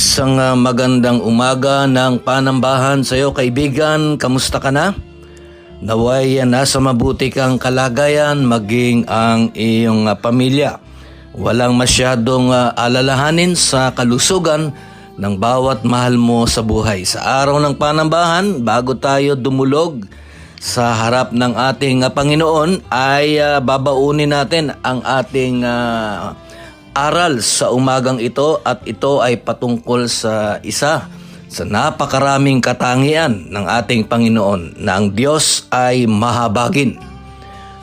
Isang ah, magandang umaga ng panambahan sa iyo kaibigan. Kamusta ka na? Naway ah, nasa mabuti kang kalagayan maging ang iyong ah, pamilya. Walang masyadong ah, alalahanin sa kalusugan ng bawat mahal mo sa buhay. Sa araw ng panambahan, bago tayo dumulog sa harap ng ating ah, Panginoon, ay ah, babaunin natin ang ating ah, aral sa umagang ito at ito ay patungkol sa isa sa napakaraming katangian ng ating Panginoon na ang Diyos ay mahabagin.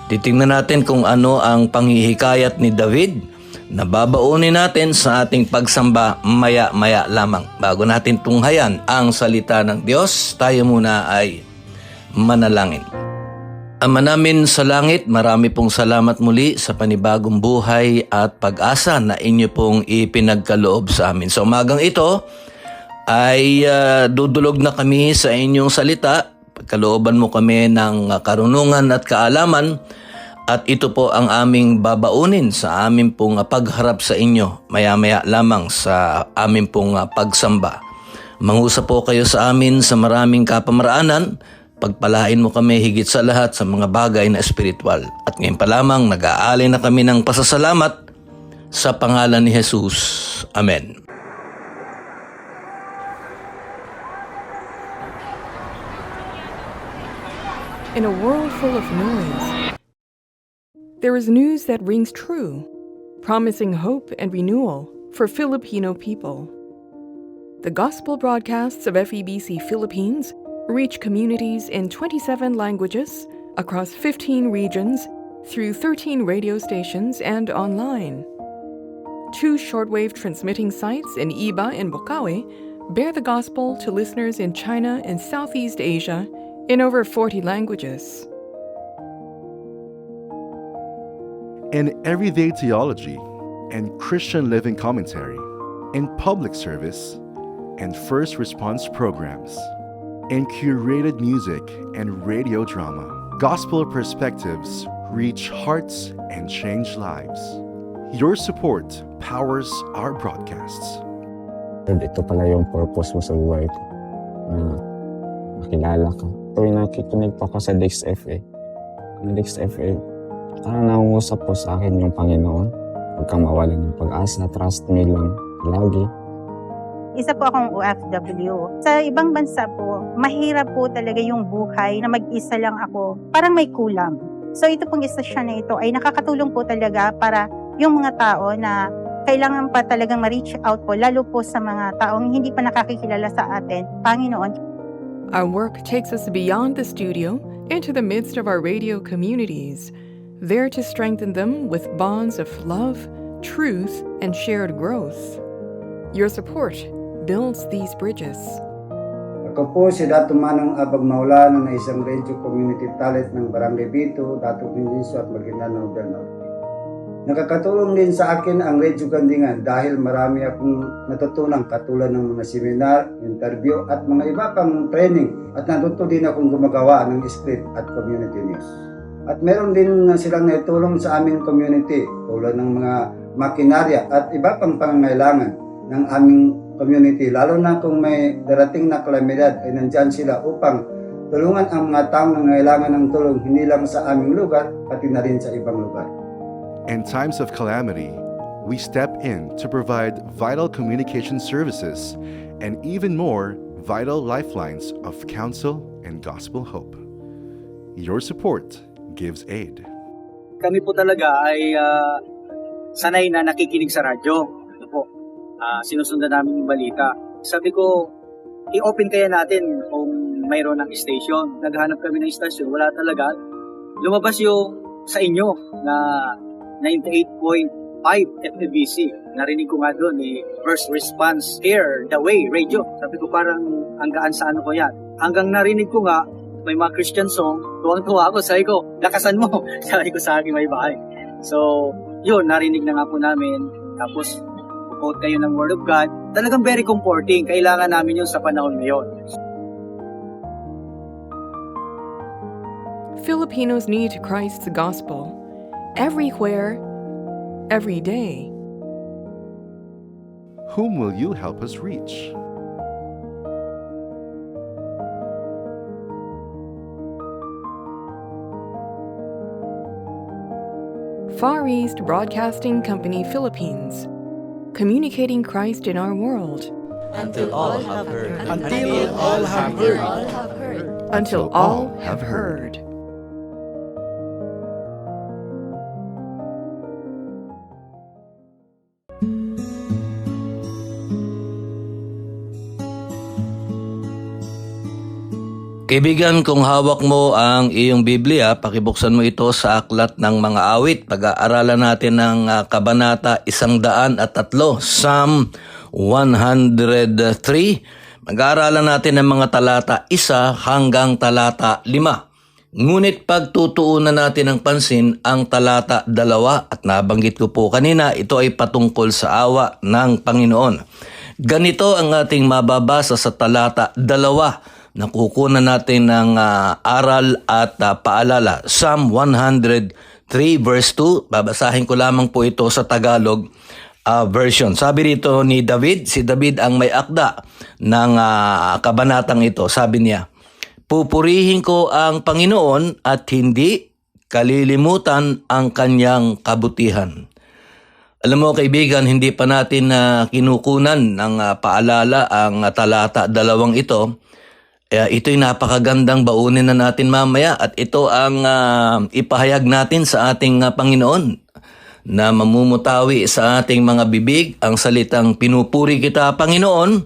Titingnan natin kung ano ang panghihikayat ni David na babaunin natin sa ating pagsamba maya-maya lamang. Bago natin tunghayan ang salita ng Diyos, tayo muna ay manalangin. Ama namin sa langit, marami pong salamat muli sa panibagong buhay at pag-asa na inyo pong ipinagkaloob sa amin. Sa umagang ito ay ah, dudulog na kami sa inyong salita. Pagkalooban mo kami ng karunungan at kaalaman at ito po ang aming babaunin sa amin pong pagharap sa inyo maya-maya lamang sa amin pong pagsamba. Mangusap po kayo sa amin sa maraming kapamaraanan Pagpalain mo kami higit sa lahat sa mga bagay na espiritual. At ngayon pa lamang nag-aalay na kami ng pasasalamat sa pangalan ni Jesus. Amen. In a world full of noise, there is news that rings true, promising hope and renewal for Filipino people. The gospel broadcasts of FEBC Philippines reach communities in 27 languages across 15 regions through 13 radio stations and online. Two shortwave transmitting sites in Iba and Bokawe bear the gospel to listeners in China and Southeast Asia in over 40 languages. in everyday theology and Christian living commentary, in public service and first response programs, in curated music and radio drama. Gospel perspectives reach hearts and change lives. Your support powers our broadcasts. Lord, ito pala yung purpose mo sa buhay ko. Na makilala ka. Tuwing nakikinig po ako sa Dix FA, ang Dix FA, parang nangungusap po sa akin yung Panginoon. Huwag kang mawalan ng pag-asa, trust me lang lagi. Isa po akong OFW. Sa ibang bansa po, mahirap po talaga yung buhay na mag-isa lang ako. Parang may kulang. So ito pong istasyon na ito ay nakakatulong po talaga para yung mga tao na kailangan pa talagang ma-reach out po, lalo po sa mga taong hindi pa nakakikilala sa atin, Panginoon. Our work takes us beyond the studio into the midst of our radio communities, there to strengthen them with bonds of love, truth, and shared growth. Your support builds these bridges. Ako po si Dato Manong Abag Maulano na isang radio community talent ng Barangay Bito, Dato Mindiso at Maguindanao del Norte. Nakakatulong din sa akin ang Radio Gandingan dahil marami akong natutunan katulad ng mga seminar, interview at mga iba pang training at natuto din akong gumagawa ng script at community news. At meron din silang naitulong sa aming community tulad ng mga makinarya at iba pang pangangailangan ng aming community. Lalo na kung may darating na kalamidad ay nandyan sila upang tulungan ang mga taong nangailangan ng tulong hindi lang sa aming lugar pati na rin sa ibang lugar. In times of calamity, we step in to provide vital communication services and even more vital lifelines of counsel and gospel hope. Your support gives aid. kami po talaga ay ah, sanay na nakikinig sa radyo. Ah, sinusundan namin yung balita. Sabi ko, i-open kaya natin kung mayroon ng station. Naghanap kami ng station, wala talaga. Lumabas yung sa inyo na 98.5 FBC. Narinig ko nga doon eh, First Response Air, The Way, radio. Sabi ko parang hanggaan sa ano ko yan. Hanggang narinig ko nga, may mga Christian song, tuwang-tuwa ako, sabi ko, lakasan mo, sabi ko sa aking may bahay. So, yun, narinig na nga po namin. Tapos, quote kayo ng Word of God. Talagang very comforting. Kailangan namin yun sa panahon ngayon. Filipinos need Christ's gospel everywhere, every day. Whom will you help us reach? Far East Broadcasting Company Philippines, communicating Christ in our world Until all have heard. Until all have heard. all have heard. until all have heard. Kaibigan, kung hawak mo ang iyong Biblia, pakibuksan mo ito sa aklat ng mga awit. Pag-aaralan natin ng ah, kabanata isang daan at tatlo, Psalm 103. Mag-aaralan natin ng mga talata isa hanggang talata lima. Ngunit pagtutuunan natin ng pansin ang talata dalawa at nabanggit ko po kanina, ito ay patungkol sa awa ng Panginoon. Ganito ang ating mababasa sa talata dalawa nakukunan natin ng ah, aral at ah, paalala. Psalm 103 verse 2, babasahin ko lamang po ito sa Tagalog ah, version. Sabi rito ni David, si David ang may akda ng ah, kabanatang ito. Sabi niya, Pupurihin ko ang Panginoon at hindi kalilimutan ang kanyang kabutihan. Alam mo kaibigan, hindi pa natin na kinukunan ng ah, paalala ang ah, talata dalawang ito. Eh, ito'y napakagandang baunin na natin mamaya at ito ang ah, ipahayag natin sa ating ah, Panginoon na mamumutawi sa ating mga bibig. Ang salitang pinupuri kita Panginoon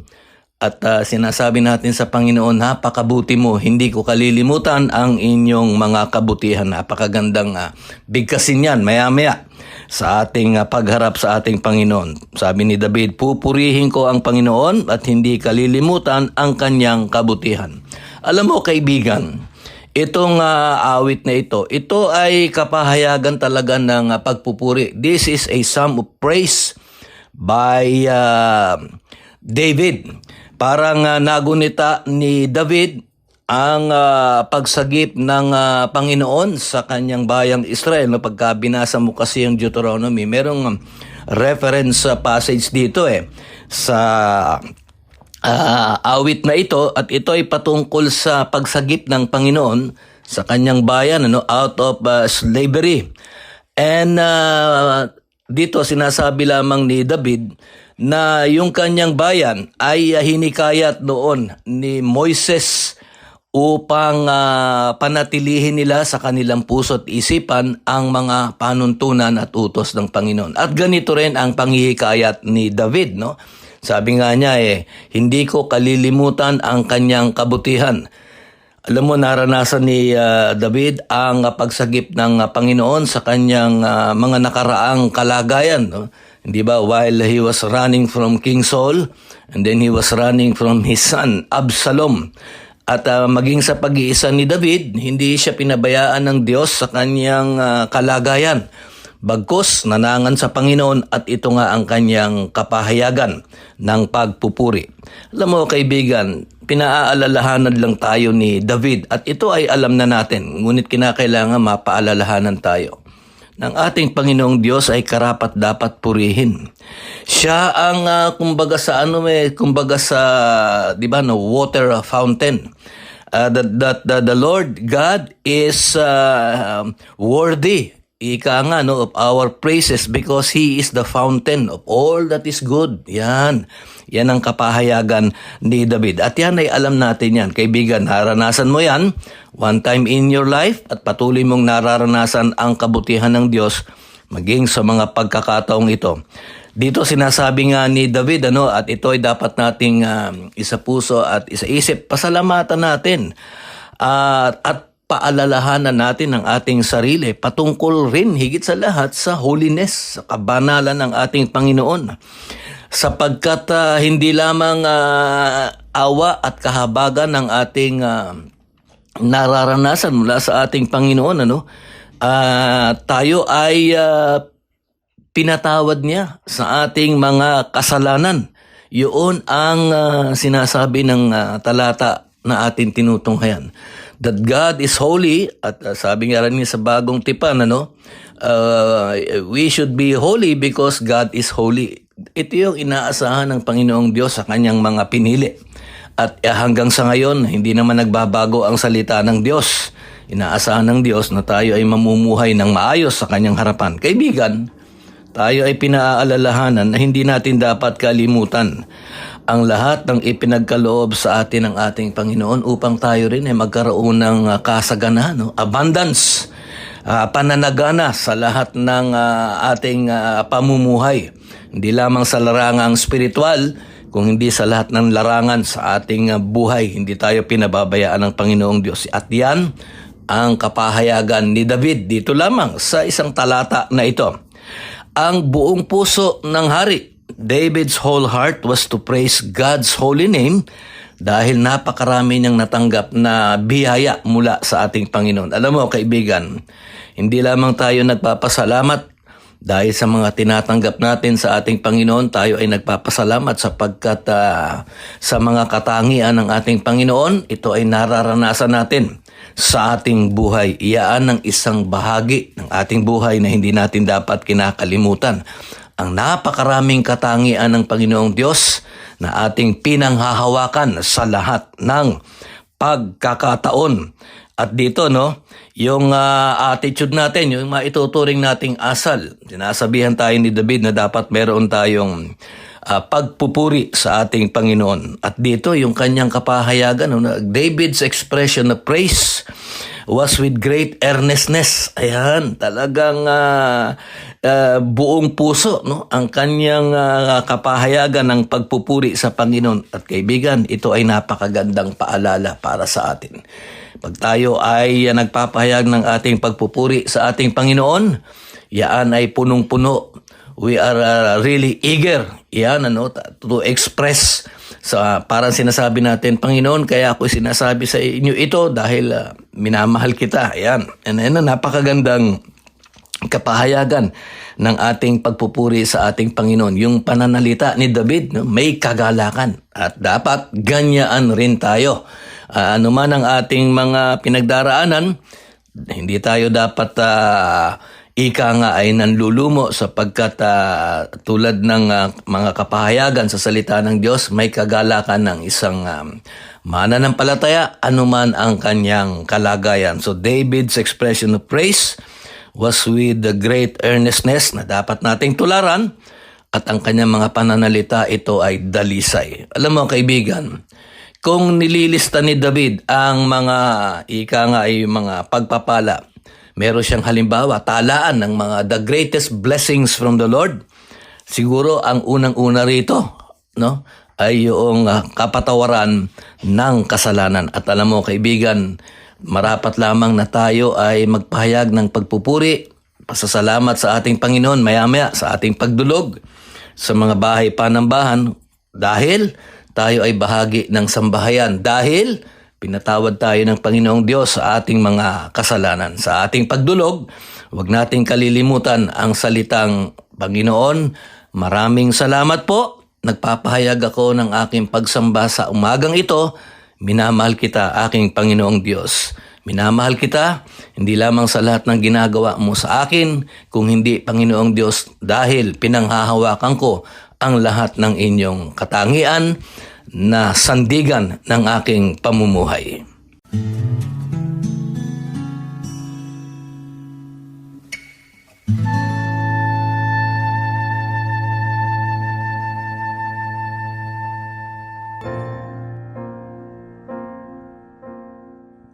at ah, sinasabi natin sa Panginoon napakabuti mo hindi ko kalilimutan ang inyong mga kabutihan napakagandang ah, bigkasin yan maya maya sa ating ah, pagharap sa ating Panginoon. Sabi ni David, pupurihin ko ang Panginoon at hindi kalilimutan ang kanyang kabutihan. Alam mo kaibigan, itong ah, awit na ito, ito ay kapahayagan talaga ng ah, pagpupuri. This is a psalm of praise by ah, David. Parang ah, nagunita ni David ang ah, pagsagip ng ah, Panginoon sa kanyang bayang Israel. No, pagka binasa mo kasi yung Deuteronomy, merong reference sa passage dito eh sa ah, awit na ito at ito ay patungkol sa pagsagip ng Panginoon sa kanyang bayan ano out of ah, slavery. And ah, dito sinasabi lamang ni David na yung kanyang bayan ay ah, hinikayat noon ni Moises upang ah, panatilihin nila sa kanilang puso at isipan ang mga panuntunan at utos ng Panginoon. At ganito rin ang panghihikayat ni David, no? Sabi nga niya eh, hindi ko kalilimutan ang kanyang kabutihan. Alam mo, naranasan ni ah, David ang ah, pagsagip ng ah, Panginoon sa kanyang ah, mga nakaraang kalagayan. No? Hindi ba? While he was running from King Saul, and then he was running from his son, Absalom. At ah, maging sa pag-iisa ni David, hindi siya pinabayaan ng Diyos sa kanyang ah, kalagayan. Bagkus, nanangan sa Panginoon at ito nga ang kanyang kapahayagan ng pagpupuri. Alam mo kaibigan, pinaaalalahanan lang tayo ni David at ito ay alam na natin, ngunit kinakailangan mapaalalahanan tayo ng ating Panginoong Diyos ay karapat dapat purihin. Siya ang ah, kumbaga sa ano eh, kumbaga sa 'di ba no water fountain. Uh, that, that, that the Lord God is uh, worthy ika nga no, of our praises because He is the fountain of all that is good. Yan. Yan ang kapahayagan ni David. At yan ay alam natin yan. Kaibigan, naranasan mo yan one time in your life at patuloy mong nararanasan ang kabutihan ng Diyos maging sa mga pagkakataong ito. Dito sinasabi nga ni David ano at ito ay dapat nating um, isa puso at isa isip pasalamatan natin at at paalalahanan natin ang ating sarili patungkol rin higit sa lahat sa holiness, sa kabanalan ng ating Panginoon. Sapagkat ah, hindi lamang ah, awa at kahabagan ng ating ah, nararanasan mula sa ating Panginoon ano, ah, tayo ay ah, pinatawad niya sa ating mga kasalanan. Yun ang ah, sinasabi ng ah, talata na ating tinutunghayan. That God is holy at ah, sabi nga rin sa bagong tipan ano, uh, we should be holy because God is holy. Ito yung inaasahan ng Panginoong Diyos sa kanyang mga pinili. At eh, hanggang sa ngayon, hindi naman nagbabago ang salita ng Diyos. Inaasahan ng Diyos na tayo ay mamumuhay ng maayos sa kanyang harapan. Kaibigan, tayo ay pinaalalahanan na hindi natin dapat kalimutan ang lahat ng ipinagkaloob sa atin ng ating Panginoon upang tayo rin ay magkaroon ng ah, kasaganahan, no? abundance, ah, pananagana sa lahat ng ah, ating ah, pamumuhay. Hindi lamang sa larangang spiritual, kung hindi sa lahat ng larangan sa ating buhay. Hindi tayo pinababayaan ng Panginoong Diyos. At yan ang kapahayagan ni David dito lamang sa isang talata na ito. Ang buong puso ng hari, David's whole heart was to praise God's holy name dahil napakarami niyang natanggap na biyaya mula sa ating Panginoon. Alam mo kaibigan, hindi lamang tayo nagpapasalamat dahil sa mga tinatanggap natin sa ating Panginoon, tayo ay nagpapasalamat sapagkat ah, sa mga katangian ng ating Panginoon, ito ay nararanasan natin sa ating buhay. Iyaan ang isang bahagi ng ating buhay na hindi natin dapat kinakalimutan. Ang napakaraming katangian ng Panginoong Diyos na ating pinanghahawakan sa lahat ng pagkakataon. At dito, no, yung ah, attitude natin, yung maituturing nating asal. Sinasabihan tayo ni David na dapat meron tayong ah, pagpupuri sa ating Panginoon. At dito, yung kanyang kapahayagan, no, na David's expression of praise was with great earnestness. Ayan, talagang ah, ah, buong puso no ang kanyang ah, kapahayagan ng pagpupuri sa Panginoon. At kaibigan, ito ay napakagandang paalala para sa atin. Pag tayo ay ah, nagpapahayag ng ating pagpupuri sa ating Panginoon, yaan ay punong-puno. We are ah, really eager yan ano to express sa parang sinasabi natin Panginoon kaya ako sinasabi sa inyo ito dahil ah, minamahal kita yan and ang napakagandang kapahayagan ng ating pagpupuri sa ating Panginoon. Yung pananalita ni David, no, may kagalakan. At dapat ganyaan rin tayo. Ah, ano man ang ating mga pinagdaraanan, hindi tayo dapat ah, ika nga ay nanlulumo sapagkat ah, tulad ng ah, mga kapahayagan sa salita ng Diyos, may kagalakan ng isang um, mananampalataya, anuman ang kanyang kalagayan. So David's expression of praise was with the great earnestness na dapat nating tularan at ang kanyang mga pananalita ito ay dalisay. Alam mo kaibigan, kung nililista ni David ang mga ika nga ay mga pagpapala, meron siyang halimbawa, talaan ng mga the greatest blessings from the Lord. Siguro ang unang-una rito, no, ay yung ah, kapatawaran ng kasalanan. At alam mo kaibigan, marapat lamang na tayo ay magpahayag ng pagpupuri, pasasalamat sa ating Panginoon maya-maya sa ating pagdulog sa mga bahay panambahan dahil tayo ay bahagi ng sambahayan dahil pinatawad tayo ng Panginoong Diyos sa ating mga kasalanan. Sa ating pagdulog, huwag nating kalilimutan ang salitang Panginoon, maraming salamat po. Nagpapahayag ako ng aking pagsamba sa umagang ito. Minamahal kita, aking Panginoong Diyos. Minamahal kita, hindi lamang sa lahat ng ginagawa mo sa akin, kung hindi, Panginoong Diyos, dahil pinanghahawakan ko ang lahat ng inyong katangian na sandigan ng aking pamumuhay.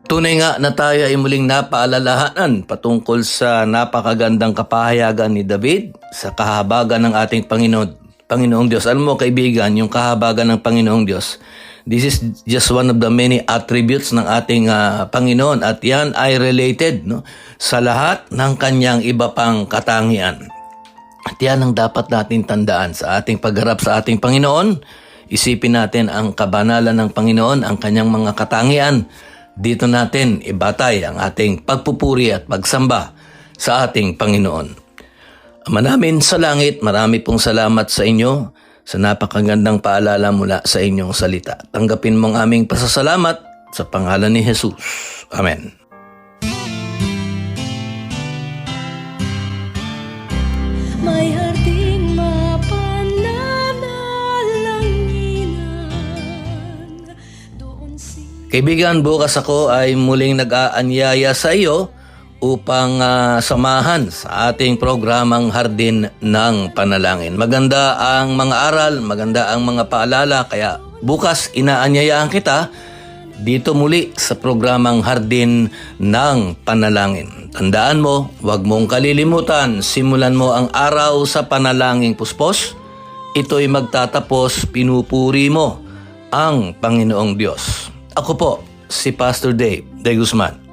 Tunay nga na tayo ay muling napaalalahanan patungkol sa napakagandang kapahayagan ni David sa kahabagan ng ating Panginoon Panginoong Diyos. Alam mo kaibigan, yung kahabagan ng Panginoong Diyos, this is just one of the many attributes ng ating ah, Panginoon at yan ay related no, sa lahat ng kanyang iba pang katangian. At yan ang dapat natin tandaan sa ating pagharap sa ating Panginoon. Isipin natin ang kabanalan ng Panginoon, ang kanyang mga katangian. Dito natin ibatay ang ating pagpupuri at pagsamba sa ating Panginoon. Ama namin sa langit, marami pong salamat sa inyo sa napakagandang paalala mula sa inyong salita. Tanggapin mo ang aming pasasalamat sa pangalan ni Jesus. Amen. May harding Kaibigan, bukas ako ay muling nag-aanyaya sa iyo upang ah, samahan sa ating programang Hardin ng Panalangin. Maganda ang mga aral, maganda ang mga paalala, kaya bukas inaanyayaan kita dito muli sa programang Hardin ng Panalangin. Tandaan mo, huwag mong kalilimutan, simulan mo ang araw sa panalangin puspos. Ito'y magtatapos, pinupuri mo ang Panginoong Diyos. Ako po, si Pastor Dave De Guzman.